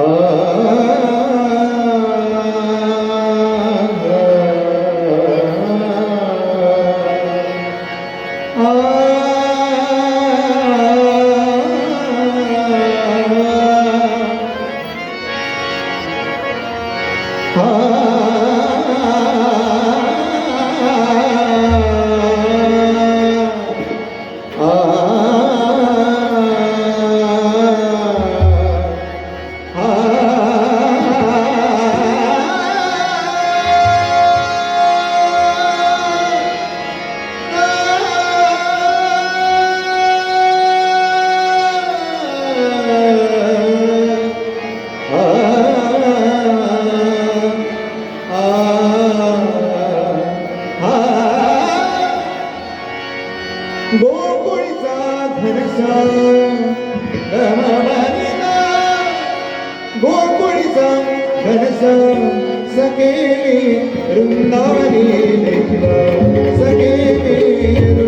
Oh. गोकुळीचा घनश्या गोकुळीचा घनश्या सकेली वृंदावनी देखील. सकेली